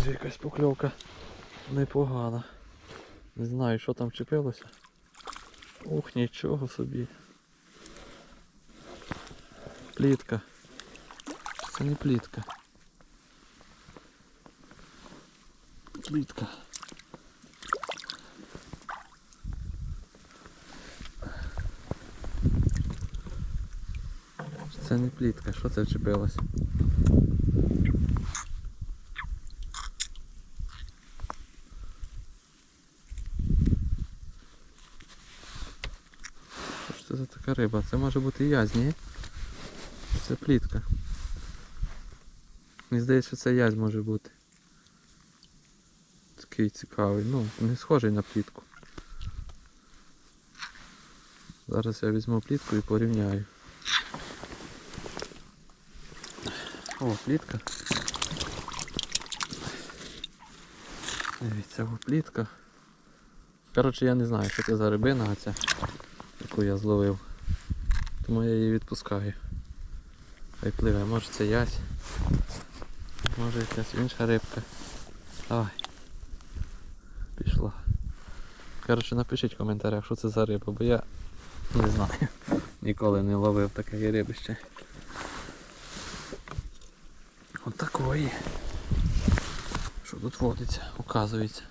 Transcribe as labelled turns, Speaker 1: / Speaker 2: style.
Speaker 1: Друзі, якась покльовка непогана. Не знаю, що там чепилося. Ух, нічого собі. Плітка. Це не плітка. Плітка. Це не плітка, що це вчепилось? Це за така риба? Це може бути язь, ні? Це плітка. Мені здається, що це язь може бути. Такий цікавий. Ну, не схожий на плітку. Зараз я візьму плітку і порівняю. О, плітка. Дивіться, о, плітка. Коротше, я не знаю, що це за рибина оця, яку я зловив. Тому я її відпускаю. Хай пливе, може це ясь. Може якась інша рибка. Давай. Пішла. Коротше, напишіть в коментарях, що це за риба, бо я не знаю. Ніколи не ловив такої риби ще. От такої. Що тут водиться, оказується.